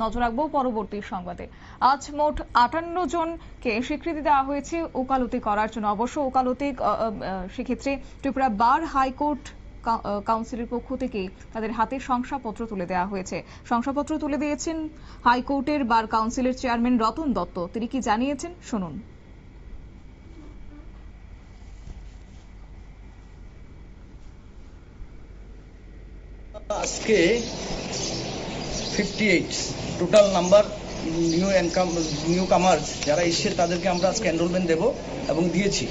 নজর রাখব পরবর্তী সংবাদে। আজ মোট আটান্ন জনকে স্বীকৃতি দেওয়া হয়েছে ওকালতি করার জন্য। অবশ্য ওকালতি সেক্ষেত্রে ত্রিপুরা বার হাইকোর্ট কাউন্সিলের পক্ষ থেকে তাদের হাতে শংসাপত্র তুলে দেওয়া হয়েছে। শংসাপত্র তুলে দিয়েছেন হাইকোর্টের বার কাউন্সিলের চেয়ারম্যান রতন দত্ত। তিনি কি জানিয়েছেন? শুনুন। আজকে fifty eight total number new income newcomers যারা এসছে তাদেরকে আমরা আজকে এনরোলমেন্ট দেব এবং দিয়েছি।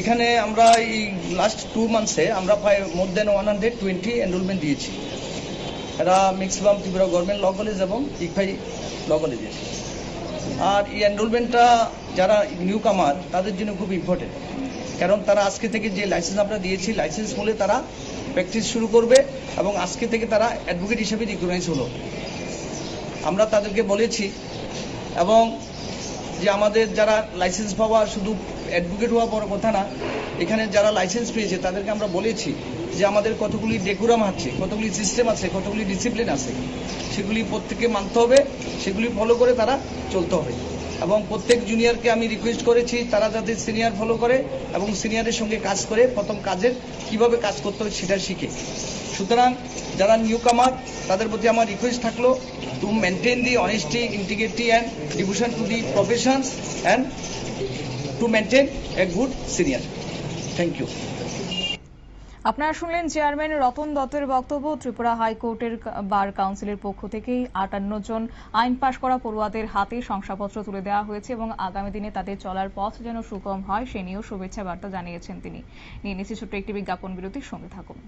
এখানে আমরা এই লাস্ট টু মান্থসে আমরা প্রায় more than one hundred twenty enrolment দিয়েছি। এরা maximum Tripura government law college এবং ইকফাই ল কলেজে আর এই এনরোলমেন্টটা যারা নিউ কামার তাদের জন্য খুব ইম্পর্টেন্ট কারণ তারা আজকে থেকে যে লাইসেন্স আমরা দিয়েছি লাইসেন্স মূলে তারা প্র্যাকটিস শুরু করবে এবং আজকে থেকে তারা অ্যাডভোকেট হিসেবে রিকগনাইজ হলো। আমরা তাদেরকে বলেছি এবং যে আমাদের যারা লাইসেন্স পাওয়া শুধু অ্যাডভোকেট হওয়া বড় কথা না, এখানে যারা লাইসেন্স পেয়েছে তাদেরকে আমরা বলেছি যে আমাদের কতগুলি ডেকুরাম আছে, কতগুলি সিস্টেম আছে, কতগুলি ডিসিপ্লিন আছে, সেগুলি প্রত্যেককে মানতে হবে, সেগুলি ফলো করে তারা চলতে হবে। এবং প্রত্যেক জুনিয়রকে আমি রিকোয়েস্ট করেছি তারা যাতে সিনিয়র ফলো করে এবং সিনিয়রের সঙ্গে কাজ করে প্রথম কাজের কীভাবে কাজ করতে হবে সেটা শিখে। সুতরাং যারা নিউ কামার তাদের প্রতি আমার রিকোয়েস্ট থাকল to maintain the honesty integrity and devotion to the professions and to maintain a good senior thank you আপনারা শুনলেন চেয়ারম্যান রতন দত্তের বক্তব্য। ত্রিপুরা হাইকোর্টের বার কাউন্সিলের পক্ষ থেকেই আটান্ন জন আইন পাশ করা পড়ুয়াদের হাতে শংসাপত্র তুলে দেওয়া হয়েছে এবং আগামী দিনে তাদের চলার পথ যেন সুগম হয়, সে নিয়েও শুভেচ্ছা বার্তা জানিয়েছেন তিনি। নিয়ে নিচ্ছি ছোট্ট একটি বিজ্ঞাপন বিরতির সঙ্গে থাকুন।